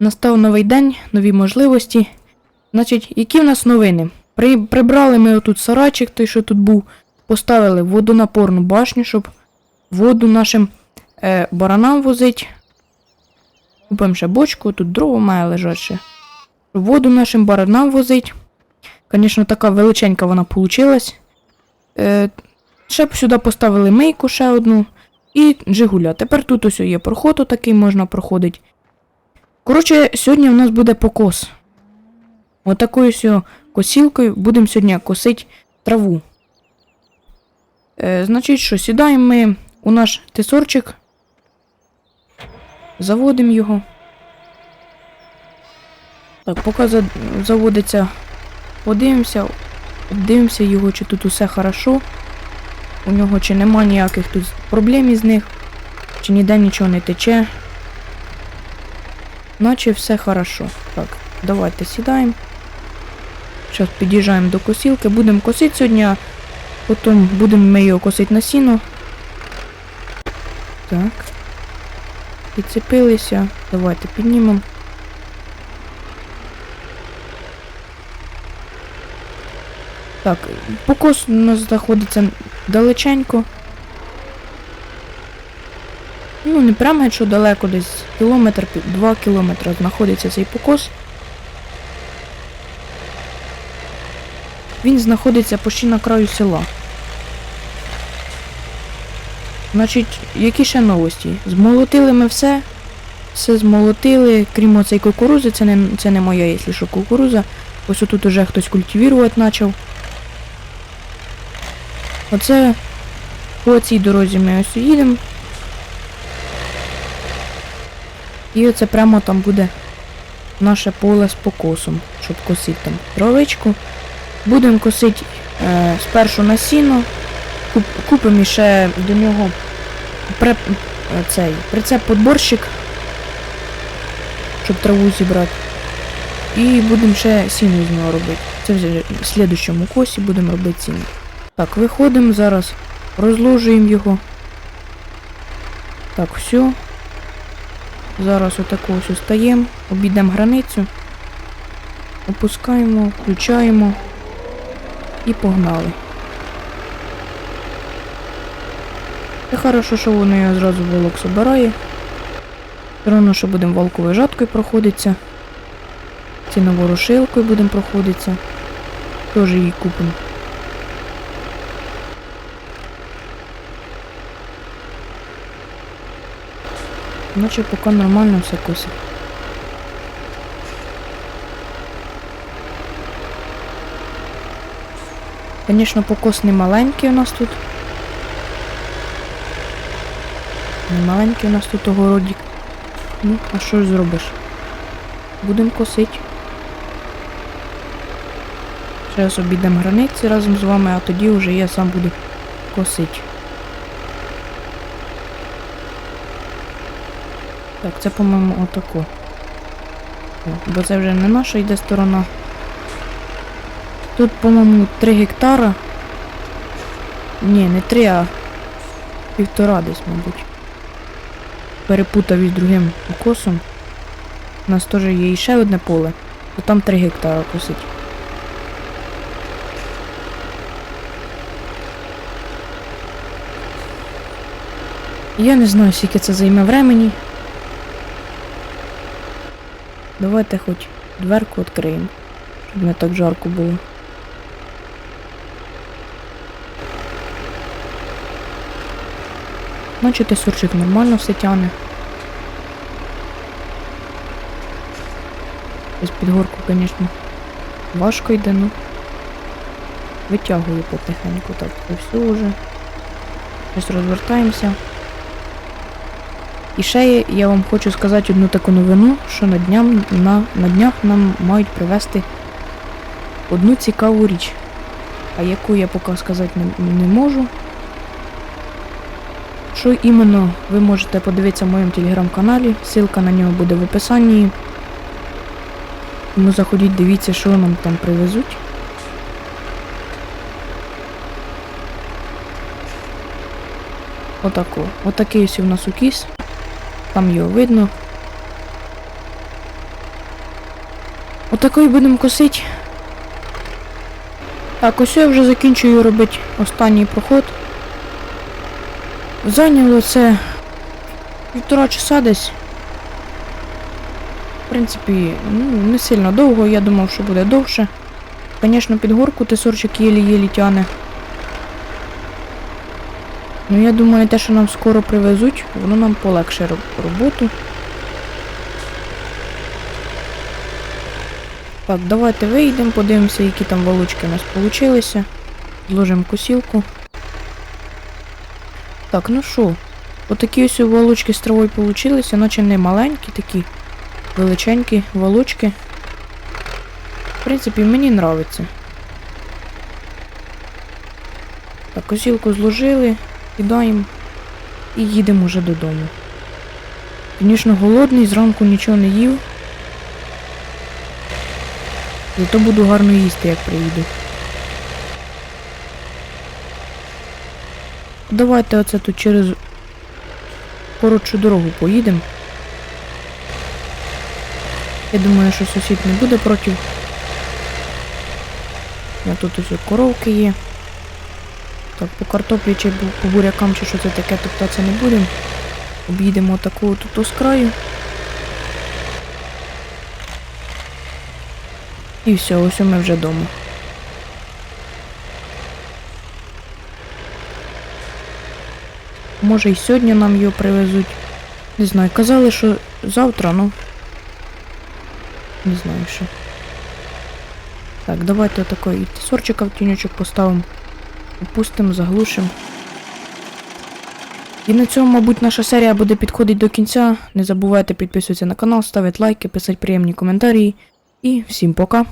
Настав новий день, нові можливості. Значить, які в нас новини? При, прибрали ми отут сарайчик, той, що тут був, поставили водонапорну башню, щоб воду нашим е, баранам возить. Купимо ще бочку, тут дрова має лежати воду нашим баранам возить. Звісно, така величенька вона получилась. Е, ще сюди поставили мийку ще одну і Жигуля. Тепер тут ось є проход отакий, можна проходити. Коротше, сьогодні у нас буде покос. Отакою ось косілкою будемо сьогодні косити траву. Е, значить, що, сідаємо ми у наш тесорчик. Заводимо його. Так, поки заводиться, подивимося, обдивимося його, чи тут усе хорошо. У нього чи нема ніяких тут проблем із них, чи ніде нічого не тече. Наче все хорошо. Так, давайте сідаємо. Зараз під'їжджаємо до косілки. Будемо косити сьогодні, а потім будемо ми його косити на сіно. Так. Підцепилися. Давайте піднімемо. Так, покос у нас знаходиться далеченько. Ну, не прямо якщо далеко, десь кілометр, два кілометри знаходиться цей покос. Він знаходиться почти на краю села. Значить, які ще новості? Змолотили ми все. Все змолотили, крім оцей кукурузи, це не, це не моя, якщо що, кукуруза. Ось тут уже хтось культивувати почав. Оце по цій дорозі ми ось їдемо. І оце прямо там буде наше поле з покосом, щоб косити там травичку. Будемо косити е, спершу на сіно, куп, купимо ще до нього пре, е, цей прицеп-подборщик, щоб траву зібрати. І будемо ще сіно з нього робити. Це вже в слідущому косі будемо робити сіно. Так, виходимо зараз, розложуємо його. Так, все. Зараз отако ось стаємо, обійдемо границю, опускаємо, включаємо і погнали. Це хорошо, що воно його зразу волок собирає. Все одно, що будемо волковою жаткою проходитися. Ціноворушилкою будемо проходитися. Теж її купимо. Наче поки нормально все косить. Звісно, покос не маленький у нас тут. Не маленький у нас тут огородик. Ну, а що ж зробиш? Будемо косити. Зараз обійдемо границі разом з вами, а тоді вже я сам буду косити. Так, це, по-моєму, отако. Бо це вже не наша йде сторона. Тут, по-моєму, 3 гектара. Ні, не 3, а півтора десь, мабуть. Перепутав із другим укосом. У нас теж є і ще одне поле, то там 3 гектара косить. Я не знаю, скільки це займе времени. Давайте хоч дверку відкриємо, щоб не так жарко було. Бачите, сурчик нормально все тяне. Ось під горку, звісно, важко йде, ну. Витягую потихеньку, так, це все вже. Ось розвертаємося. І ще я вам хочу сказати одну таку новину, що на, дням, на, на днях нам мають привезти одну цікаву річ, а яку я поки сказати не, не можу. Що іменно ви можете подивитися в моєму телеграм-каналі, ссылка на нього буде в описанні. Тому заходіть, дивіться, що нам там привезуть. Отако. Отакий ось у нас укіс. Там його видно. Отакої будемо косити. Так, ось я вже закінчую робити останній проход. Зайняло це півтора часа десь. В принципі, ну, не сильно довго, я думав, що буде довше. Звісно, під горку тесорчик єлі-єлі тяне. Ну, я думаю, те, що нам скоро привезуть, воно нам полегше роботу. Так, давайте вийдемо, подивимося, які там волочки у нас получилися. Зложимо косілку. Так, ну що, отакі ось волочки з травою получилися, наче не маленькі такі, величенькі волочки. В принципі, мені нравиться. Так, косілку зложили, кидаємо і їдемо вже додому. Звісно, голодний, зранку нічого не їв. Зато буду гарно їсти, як приїду. Давайте оце тут через коротшу дорогу поїдемо. Я думаю, що сусід не буде проти. А тут ось коровки є. Так, по картоплі чи по бурякам, чи що це таке, топтатися не будемо. Об'їдемо таку тут з. І все, ось ми вже вдома. Може і сьогодні нам його привезуть. Не знаю, казали, що завтра, ну. Не знаю що. Так, давайте отакий сорчика в тінючок поставимо. Опустимо, заглушимо. І на цьому, мабуть, наша серія буде підходити до кінця. Не забувайте підписуватися на канал, ставити лайки, писати приємні коментарі. І всім пока!